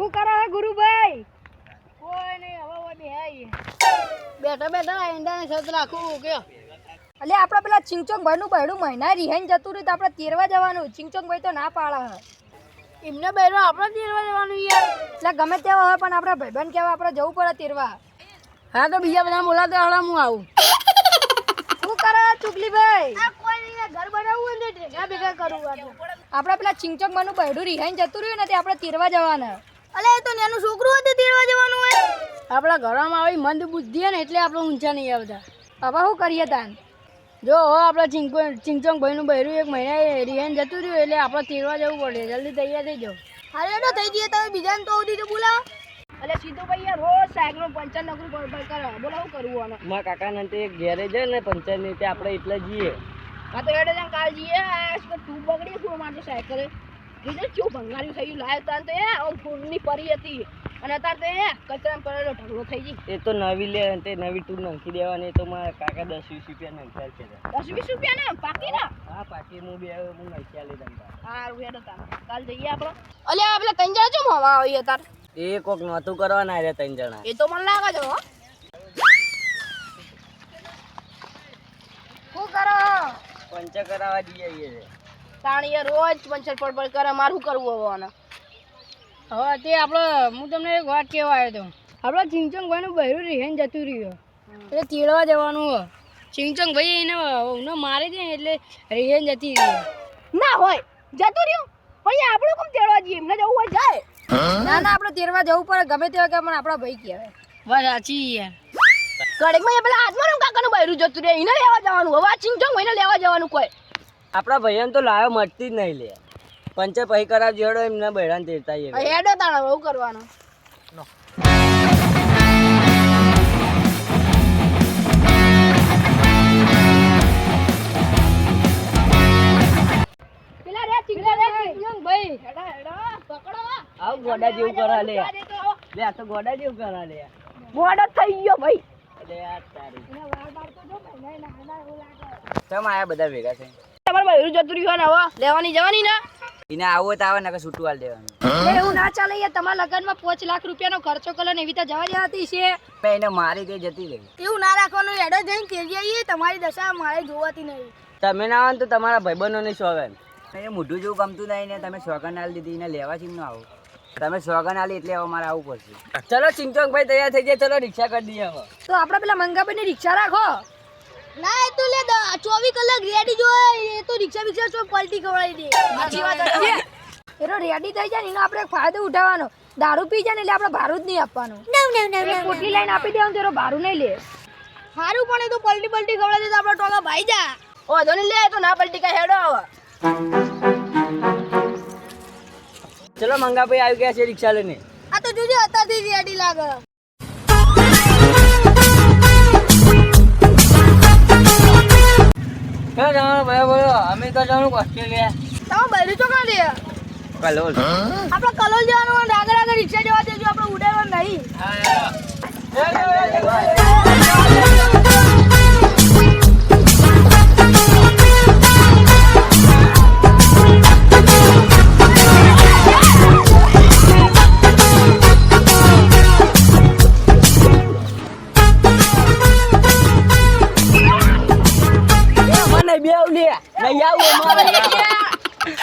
શું કરો હે ગુરુભાઈ? કોઈ નહીં હવે હવે બેહાઈએ. બેઠા બેઠા ઈંડાને સત રાખું કે. એટલે આપણે પેલા ચિંચોક ભાઈનું બહેડું મહિના રિહાઈને જતું રહ્યું તો આપણે તેરવા જવાનું. ચિંચોક ભાઈ તો ના પાડે હે. એમને બેરો આપણે તેરવા જવાનું યાર. એટલે ગમે તેવા હોય પણ આપણા ભાઈબંધ કહેવા આપણે જવું પડે તેરવા. હા તો બીજા બધા બોલાતો હળા હું આવું. શું કરે ચુગલી ભાઈ કોઈ નહીં ઘર બનાવવું ને ભેગા ભેગા કરવું આપણે પેલા ચિંચોક માનું બહેડું રિહાઈને જતું રહ્યું ને તે આપણે તેરવા જવાના. અલે એ તો નાનું છોકરું હતું તેડવા જવાનું હોય. આપણા ઘરમાં આવી મંદ બુદ્ધિ ને એટલે આપણે ઊંચા નહીં આવતા. હવે શું કરીએ તાન? જો હો આપણા ચિંકો ચિંગચોંગ ભાઈનું બહેરું એક મહિના રિહેન જતું રહ્યું એટલે આપણે તેડવા જવું પડે. જલ્દી તૈયાર થઈ જાઓ. અરે તો થઈ જઈએ તમે બીજાને તો સુધી તો બોલાવો. એટલે સીધું ભાઈ રોજ સાયકલ પંચર નોકરી પર પર કરે બોલો શું કરવું આને. મારા કાકા ને તે ગેરેજ છે ને પંચરની તે આપણે એટલે જઈએ. હા તો એટલે કાલ જઈએ. આ તું બગડી શું મારી સાયકલ? કીધું શું ભંગાર્યું થઈ ગયું? લાયો તાન તો એ ઓમ ફૂલની પરી હતી. અને તાર તો એ કચરામાં પડેલો ઢગલો થઈ ગઈ. એ તો નવી લે તે નવી ટૂર નાખી દેવાની તો મારા કાકા દસ વીસ રૂપિયા નાખ્યા છે દસ વીસ રૂપિયા ને? પાકી ના? હા પાકી હું બે હું નાખ્યા લીધા હા રૂપિયા તાર. કાલ જઈએ આપણે અલે આપણે ત્રણ જણા ચમ હવા આવીએ તાર? એ કોક નહોતું કરવાના રે ત્રણ જણા. એ તો મને લાગે છે હો. શું કરો? પંચ કરાવવા જઈએ છીએ. તાણીએ રોજ પંચર પડ પડ કરે મારું કરવું હવે આને. હવે તે આપણે હું તમને એક વાત કહેવા આવ્યો હતો આપણે ચિંચંગ ભાઈનું બહેરું રહેન જતું રહ્યું. એટલે તેડવા જવાનું હોય. ચિંચંગ ભાઈ એને એને મારે છે એટલે રહેન જતી રહી ના હોય જતું રહ્યું. પણ આપણે કેમ તેડવા જઈએ એમને જવું હોય જાય. ના ના આપણે તેરવા જવું પડે ગમે તેવા કે પણ આપણા ભાઈ કહેવાય. બસ સાચી યાર કડકમાં એ પેલા હાથમાં કાકાનું બહેરું જતું રહે એને લેવા જવાનું. હવે આ ચિંચોંગ ભાઈને લેવા જવાનું કોઈ. આપણા ભાઈઓને તો લાયો મળતી જ નહીં લે. પંચર પહી કરાવ જેડો એમને બૈરાન તેરતા હેડો તાળા બહુ કરવાનું. પેલા રે ચિંચોંગ ચિંચોંગ ભાઈ. હેડો હેડો. પકડો. આવ ગોડા જેવું કરા લે. લે આ તો ગોડા જેવું કરા લે. મોડો થઈ ગયો ભાઈ. એટલે આ તારી. ચમ આયા બધા ભેગા થઈ તમારે બહેરું જતું રહ્યું ને હવે લેવાની જવાની ના. એને આવો તો આવે ને છૂટું હાલ દેવાનું. એ એવું ના ચાલે યાર તમારા લગનમાં પાંચ લાખ રૂપિયાનો ખર્ચો કરો ને એવી તો જવા દેવાતી છે. પણ એને મારી કઈ જતી રહી એવું ના રાખવાનું એડો જઈને તેડી આવીએ તમારી દશા મારે જોવાતી નહીં. તમે ના આવો ને તો તમારા ભાઈબંધોને સોગન એ મોઢું જેવું ગમતું નહીં ને તમે સોગન આલી દીધી એને લેવા છે ન આવો. તમે સોગન આલી એટલે હવે મારે આવવું પડશે. ચલો ચિંચોક ભાઈ તૈયાર થઈ જાય ચલો રિક્ષા કરી દઈએ હવે. તો આપણે પેલા મંગાભાઈ ને રિક્ષા રાખો. ના એ તો લે દ- ચોવીસ કલાક રેડી જોઈએ એ તો રિક્ષા બિક્ષા તો પલટી ખવડાવી દે. સાચી વાત છે. એનો રેડી થઈ જાય ને એનો આપણે ફાયદો ઉઠાવવાનો. દારૂ પી જાય ને એટલે આપણે ભારું જ નહીં આપવાનું. એક પોટલી લાઈન આપી દેવાનું તો ભારું નહીં લે. સારું પણ એ તો પલટી પલટી ખવડાવી દે તો આપણો ટોકા ભાઈ જા. ઓ ધોની લે તો ના પલટી કઈ હેડો આવો ચલો મંગાભાઈ આવી ગયા છે રિક્ષા લઈને. આ તો જોજે અત્યારથી રેડી લાગે. ક્યાં જવાનું ભાઈ બોલો અમે તો જવાનું ઓસ્ટ્રેલિયા. તમે બૈરું ચોકા દે કલોલ આપણે કલોલ જવાનું હોય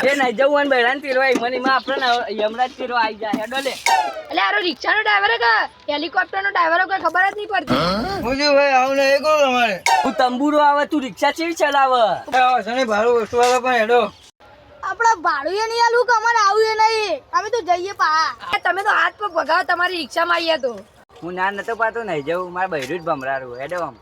એ નહીં જવું અને બહેરાન તીરવાય મને માં આપણે યમરાજ તીરો આવી જાય હેડો લે. એટલે આરો રિક્ષાનો ડ્રાઈવર કે હેલિકોપ્ટરનો ડ્રાઈવર કોઈ ખબર જ નહીં પડતી. મુજુ ભાઈ આવું તમારે તું તંબુરો આવે તું રિક્ષા ચેવી ચલાવે? ભાડું વસ્તુ વાળા પણ હેડો. આપણા ભાડું એ નહીં આલું કે અમારે આવું એ નહીં. અમે તો જઈએ પા તમે તો હાથ પગ ભગાવો તમારી રિક્ષામાં આવીએ તો. હું ના નતો પાતો નહીં જવું મારા બહેરું જ ભમરારું હેડો આમ.